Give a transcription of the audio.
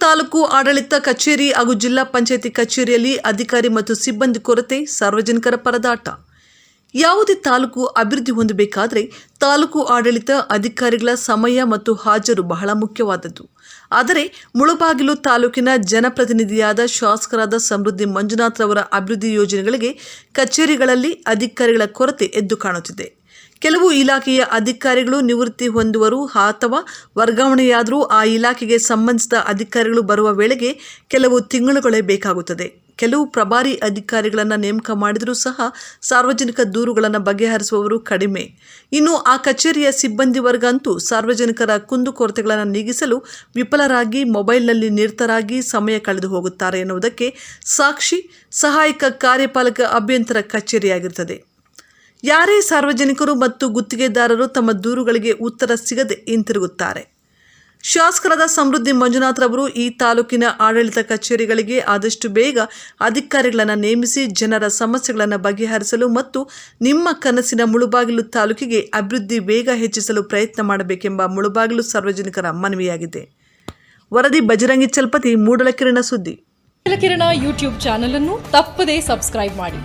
ತಾಲೂಕು ಆಡಳಿತ ಕಚೇರಿ ಹಾಗೂ ಜಿಲ್ಲಾ ಪಂಚಾಯಿತಿ ಕಚೇರಿಯಲ್ಲಿ ಅಧಿಕಾರಿ ಮತ್ತು ಸಿಬ್ಬಂದಿ ಕೊರತೆ ಸಾರ್ವಜನಿಕರ ಪರದಾಟ. ಯಾವುದೇ ತಾಲೂಕು ಅಭಿವೃದ್ಧಿ ಹೊಂದಬೇಕಾದರೆ ತಾಲೂಕು ಆಡಳಿತ, ಅಧಿಕಾರಿಗಳ ಸಮಯ ಮತ್ತು ಹಾಜರು ಬಹಳ ಮುಖ್ಯವಾದದ್ದು. ಆದರೆ ಮುಳಬಾಗಿಲು ತಾಲೂಕಿನ ಜನಪ್ರತಿನಿಧಿಯಾದ ಶಾಸಕರಾದ ಸಮೃದ್ಧಿ ಮಂಜುನಾಥ್ ಅವರ ಅಭಿವೃದ್ಧಿ ಯೋಜನೆಗಳಿಗೆ ಕಚೇರಿಗಳಲ್ಲಿ ಅಧಿಕಾರಿಗಳ ಕೊರತೆ ಎದ್ದು ಕಾಣುತ್ತಿದೆ. ಕೆಲವು ಇಲಾಖೆಯ ಅಧಿಕಾರಿಗಳು ನಿವೃತ್ತಿ ಹೊಂದುವರು ಅಥವಾ ವರ್ಗಾವಣೆಯಾದರೂ ಆ ಇಲಾಖೆಗೆ ಸಂಬಂಧಿಸಿದ ಅಧಿಕಾರಿಗಳು ಬರುವ ವೇಳೆಗೆ ಕೆಲವು ತಿಂಗಳುಗಳೇ ಬೇಕಾಗುತ್ತದೆ. ಕೆಲವು ಪ್ರಭಾರಿ ಅಧಿಕಾರಿಗಳನ್ನು ನೇಮಕ ಮಾಡಿದರೂ ಸಹ ಸಾರ್ವಜನಿಕ ದೂರುಗಳನ್ನು ಬಗೆಹರಿಸುವವರು ಕಡಿಮೆ. ಇನ್ನು ಆ ಕಚೇರಿಯ ಸಿಬ್ಬಂದಿ ವರ್ಗ ಅಂತೂ ಸಾರ್ವಜನಿಕರ ಕುಂದುಕೊರತೆಗಳನ್ನು ನೀಗಿಸಲು ವಿಫಲರಾಗಿ ಮೊಬೈಲ್ನಲ್ಲಿ ನಿರತರಾಗಿ ಸಮಯ ಕಳೆದು ಹೋಗುತ್ತಾರೆ ಎನ್ನುವುದಕ್ಕೆ ಸಾಕ್ಷಿ ಸಹಾಯಕ ಕಾರ್ಯಪಾಲಕ ಅಭ್ಯಂತರ ಕಚೇರಿಯಾಗಿರುತ್ತದೆ. ಯಾರೇ ಸಾರ್ವಜನಿಕರು ಮತ್ತು ಗುತ್ತಿಗೆದಾರರು ತಮ್ಮ ದೂರುಗಳಿಗೆ ಉತ್ತರ ಸಿಗದೆ ಹಿಂತಿರುಗುತ್ತಾರೆ. ಶಾಸಕರಾದ ಸಮೃದ್ಧಿ ಮಂಜುನಾಥ್ ರವರು ಈ ತಾಲೂಕಿನ ಆಡಳಿತ ಕಚೇರಿಗಳಿಗೆ ಆದಷ್ಟು ಬೇಗ ಅಧಿಕಾರಿಗಳನ್ನು ನೇಮಿಸಿ ಜನರ ಸಮಸ್ಯೆಗಳನ್ನು ಬಗೆಹರಿಸಲು ಮತ್ತು ನಿಮ್ಮ ಕನಸಿನ ಮುಳುಬಾಗಿಲು ತಾಲೂಕಿಗೆ ಅಭಿವೃದ್ಧಿ ವೇಗ ಹೆಚ್ಚಿಸಲು ಪ್ರಯತ್ನ ಮಾಡಬೇಕೆಂಬ ಮುಳುಬಾಗಿಲು ಸಾರ್ವಜನಿಕರ ಮನವಿಯಾಗಿದೆ. ವರದಿ ಬಜರಂಗಿ ಚಲ್ಪತಿ, ಮೂಡಲಕಿರಣ ಸುದ್ದಿ. ಮೂಡಲಕಿರಣ ಯೂಟ್ಯೂಬ್ ಚಾನಲ್ ಅನ್ನು ತಪ್ಪದೇ ಸಬ್ಸ್ಕ್ರೈಬ್ ಮಾಡಿ.